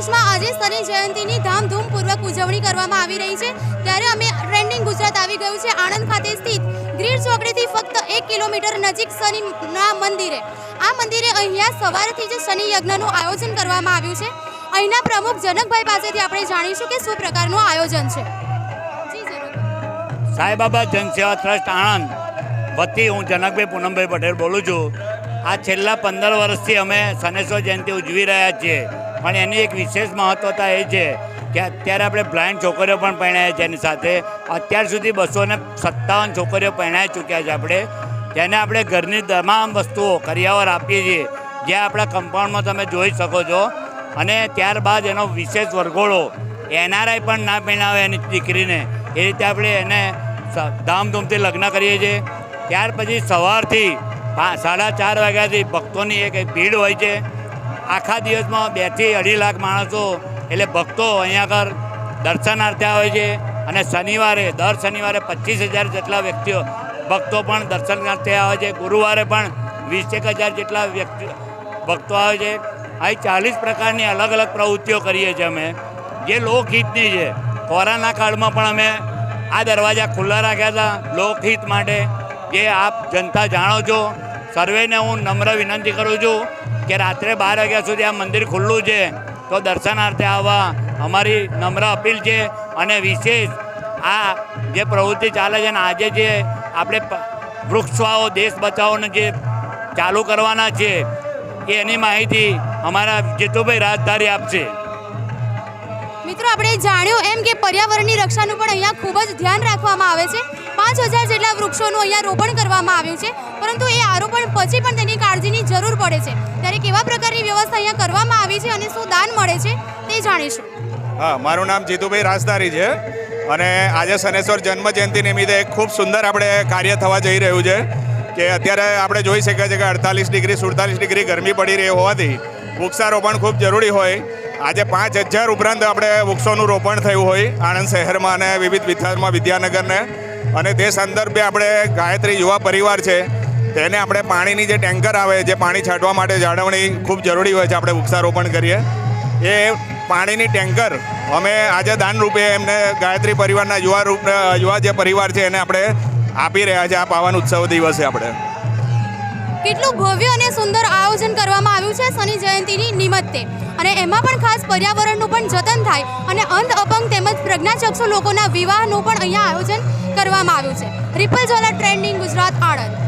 દેશમાં આજે શનિ જયંતિની ધામધૂમપૂર્વક ઉજવણી કરવામાં આવી રહી છે. ત્યારે અમે ટ્રેન્ડિંગ ગુજરાત આવી ગયું છે. આણંદ ખાતે સ્થિત ગ્રીડ ચોકડીથી ફક્ત એક કિલોમીટર નજીક શનિના મંદિરે. આ મંદિરે અહીંયા સવારથી જ શનિ યજ્ઞનું આયોજન કરવામાં આવ્યું છે. અહીંના પ્રમુખ જનકભાઈ પાસેથી આપણે જાણીશું કે શું પ્રકારનું આયોજન છે. સાંઈબાબા જનસેવા ટ્રસ્ટ આણંદ. વતી હું જનકભાઈ પૂનમભાઈ પટેલ બોલું છું. આ છેલ્લા પંદર વર્ષથી અમે શનેશ્વર જયંતિ ઉજવી રહ્યા છીએ. પણ એની એક વિશેષ મહત્વતા એ છે કે અત્યારે આપણે બ્લાઇન્ડ છોકરીઓ પણ પરણાયા છે એની સાથે. અત્યાર સુધી બસો ને સત્તાવન છોકરીઓ પરણાઈ ચૂક્યા છે આપણે. જેને આપણે ઘરની તમામ વસ્તુઓ, કરિયાવર આપીએ છીએ, જે આપણા કમ્પાઉન્ડમાં તમે જોઈ શકો છો. અને ત્યારબાદ એનો વિશેષ વરઘોડો, એનઆરઆઈ પણ ના પહેણાવે એની દીકરીને. એ રીતે આપણે એને ધામધૂમથી લગ્ન કરીએ છીએ. ત્યાર પછી સવારથી સાડા ચાર વાગ્યાથી ભક્તોની એક ભીડ હોય છે. આખા દિવસમાં બેથી અઢી લાખ માણસો, એટલે ભક્તો અહીંયા આગળ દર્શનાર્થે આવે છે. અને શનિવારે, દર શનિવારે પચીસ હજાર જેટલા વ્યક્તિઓ, ભક્તો પણ દર્શનાર્થે આવે છે. ગુરુવારે પણ વીસ એક હજાર જેટલા વ્યક્તિ, ભક્તો આવે છે. અહીં ચાલીસ પ્રકારની અલગ અલગ પ્રવૃત્તિઓ કરીએ છીએ અમે. જે લોકહિતની છે. કોરોના કાળમાં પણ અમે આ દરવાજા ખુલ્લા રાખ્યા હતા લોકહિત માટે. જે આપ જનતા જાણો છો સર્વેને હું નમ્ર વિનંતી કરું છું કે રાત્રે બાર વાગ્યા સુધી આ મંદિર ખુલ્લું છે. તો દર્શનાર્થે આવવા અમારી નમ્ર અપીલ છે અને વિશેષ આ જે પ્રવૃત્તિ ચાલે છે ને આજે જે આપણે વૃક્ષવાઓ દેશ બચાવોને જે ચાલુ કરવાના છે, એની માહિતી અમારા જીતુભાઈ રાજધારી આપશે. મિત્રો, આપણે જાણ્યું એમ કે પર્યાવરણની રક્ષાનું પણ અહીંયા ખૂબ જ ધ્યાન રાખવામાં આવે છે. પાંચ હજાર જેટલા વૃક્ષોનું અહીંયા રોપણ કરવામાં આવ્યું છે. પરંતુ એ આરોપણ પછી પણ તેની કાળજીની જરૂર પડે છે. ત્યારે કેવા પ્રકારની વ્યવસ્થા અહીંયા કરવામાં આવી છે અને શું દાન મળે છે, તે જાણીશું. હા, મારું નામ જીતુભાઈ રાજદારી છે અને આજે શનેશ્વર જન્મ જયંતિ નિમિત્તે એક ખૂબ સુંદર આપણે કાર્ય થવા જઈ રહ્યું છે કે અત્યારે આપણે જોઈ શકીએ છીએ કે અડતાલીસ ડિગ્રી, સુડતાલીસ ડિગ્રી ગરમી પડી રહી હોવાથી વૃક્ષારોપણ ખૂબ જરૂરી હોય. આજે પાંચ હજાર ઉપરાંત આપણે વૃક્ષોનું રોપણ થયું હોય આણંદ શહેરમાં અને વિવિધ વિસ્તારમાં વિદ્યાનગરને. અને તે સંદર્ભે આપણે ગાયત્રી યુવા પરિવાર છે તેને આપણે પાણીની જે ટેન્કર આવે, જે પાણી છાંટવા માટે જાળવણી ખૂબ જરૂરી હોય છે, આપણે વૃક્ષારોપણ કરીએ. એ પાણીની ટેન્કર અમે આજે દાન રૂપે એમને ગાયત્રી પરિવારના યુવા રૂપ, યુવા જે પરિવાર છે, એને આપણે આપી રહ્યા છે આ પાવન ઉત્સવ દિવસે આપણે. કેટલું ભવ્ય અને સુંદર આયોજન કરવામાં આવ્યું છે શનિ જયંતિની નિમિત્તે. અને એમાં પણ ખાસ પર્યાવરણનું પણ જતન થાય અને અંધ, અપંગ તેમજ પ્રજ્ઞાચક્ષુ લોકોના વિવાહનું પણ અહીંયા આયોજન કરવામાં આવ્યું છે. રિપલ ઝોલા ટ્રેન્ડિંગ ગુજરાત આણંદ.